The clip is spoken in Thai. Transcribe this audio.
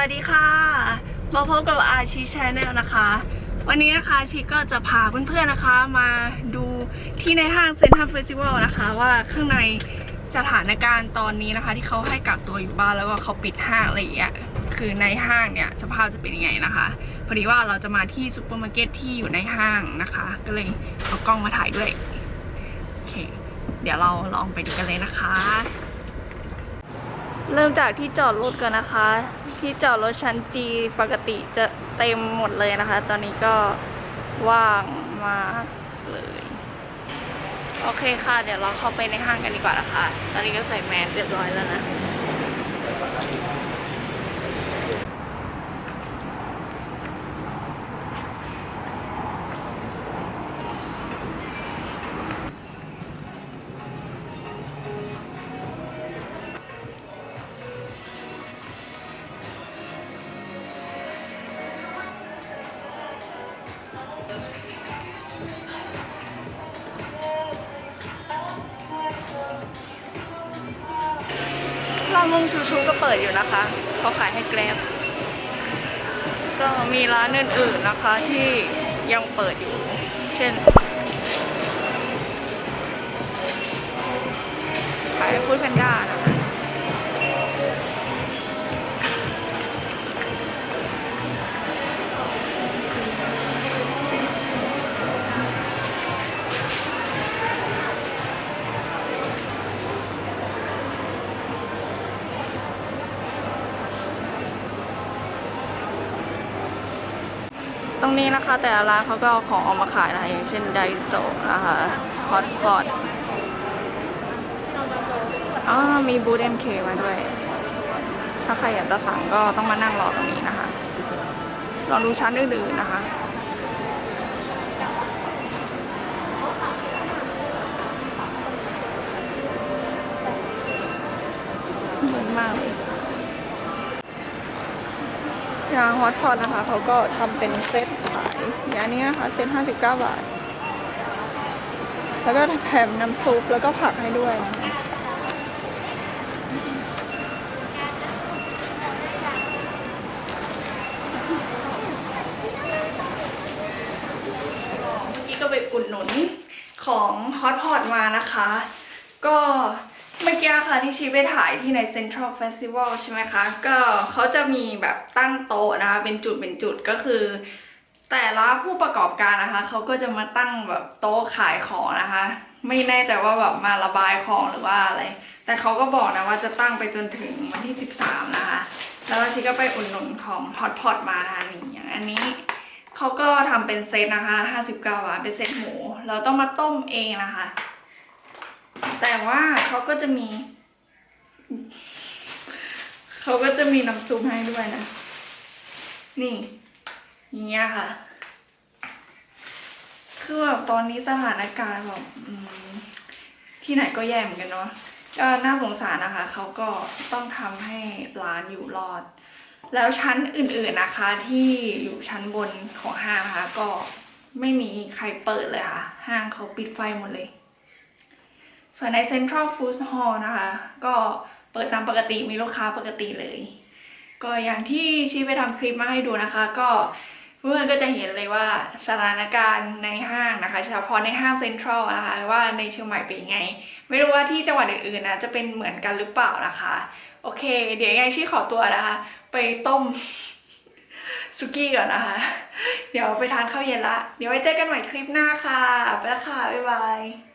วัสดีค่ะ มาพบกับอาชีชแนลนะคะ วันนี้นะคะชีก็จะพาเพื่อนๆนะคะ มาดูที่ในห้างเซ็นทรัลเฟสติวัลนะคะ ว่าข้างในสถานการณ์ตอนนี้นะคะ ที่เขาให้กักตัวอยู่บ้านแล้วก็เขาปิดห้างอะไรอย่างเงี้ยคือในห้างเนี่ยสภาพจะเป็นยังไงนะคะพอดีว่าเราจะมาที่ซูเปอร์มาร์เก็ตที่อยู่ในห้างนะคะ ก็เลยเอากล้องมาถ่ายด้วยโอเค เดี๋ยวเราลองไปดูกันเลยนะคะ เริ่มจากที่จอดรถก่อนนะคะ ที่จอดรถชั้นจีปกติจะเต็มหมดเลยนะคะ ตอนนี้ก็ว่างมากเลย โอเคค่ะ เดี๋ยวเราเข้าไปในห้างกันดีกว่านะคะ ตอนนี้ก็ใส่แมสเรียบร้อยแล้วนะ ร้านมงชูชูก็เปิดอยู่นะคะเขาขายให้แกร็บก็มีร้านอื่นๆนะคะที่ยังเปิดอยู่ เช่น ขายฟูดแพนด้านะคะ ตรงนี้นะคะแต่ละร้านเขาก็เอาของออกมาขายนะคะอย่างเช่นไดโซนะคะฮอตพอตอ๋อมีบูธเอ็มเคมาด้วย ถ้าใครอยากจะสั่งก็ต้องมานั่งรอตรงนี้นะคะลองดูชั้นอื่นๆนะคะเหมือนมากเลย อย่างฮอตช็อตนะคะเขาก็ทำเป็นเซตขายอย่างนี้นะคะเซต59บาท แล้วก็แถมน้ำซุปแล้วก็ผักให้ด้วยนะคะก็ไปอุดหนุนของฮอตพอตมานะคะ ก็ เมื่อกี้ค่ะที่ชีไปถ่ายที่ใน Central Festival ใช่ไหมคะ ก็เขาจะมีแบบตั้งโต๊ะนะคะเป็นจุดเป็นจุดก็คือ แต่ละผู้ประกอบการนะคะ เขาก็จะมาตั้งแบบโต๊ะขายของนะคะ ไม่แน่ใจว่าแบบมาระบายของหรือว่าอะไร แต่เขาก็บอกนะว่าจะตั้งไปจนถึงวันที่ 13 นะคะ แล้วชีก็ไปอุดหนุนของ Hot Pot มานะคะนี่อย่างอันนี้เขาก็ทำเป็นเซตนะคะ 59บาทเป็นเซตหมู เราต้องมาต้มเองนะคะ แต่ว่าเขาก็จะมี เขาก็จะมีน้ำซุปให้ด้วยนะ นี่อย่างเงี้ยค่ะ คือแบบตอนนี้สถานการณ์แบบที่ไหนก็แย่เหมือนกันเนาะก็น่าสงสารนะคะ เขาก็ต้องทำให้ร้านอยู่รอด แล้วชั้นอื่นๆนะคะ ที่อยู่ชั้นบนของห้างนะคะ ก็ไม่มีใครเปิดเลยค่ะ ห้างเขาปิดไฟหมดเลย ส่วนใน Central Food Hall นะคะ ก็เปิดตามปกติมีลูกค้าปกติเลย ก็อย่างที่ชี้ไปทำคลิปมาให้ดูนะคะ ก็เพื่อนก็จะเห็นเลยว่าสถานการณ์ในห้างนะคะเฉพาะในห้างเซ็นทรัลนะคะว่าในเชียงใหม่เป็นยังไง ไม่รู้ว่าที่จังหวัดอื่นๆนะจะเป็นเหมือนกันหรือเปล่านะคะ โอเค เดี๋ยวยังไงชี้ขอตัวนะคะ ไปต้มสุกี้ก่อนนะคะ เดี๋ยวไปทานข้าวเย็นละ เดี๋ยวไว้เจอกันใหม่คลิปหน้าค่ะ ไปล้วค่ะ บ๊ายบาย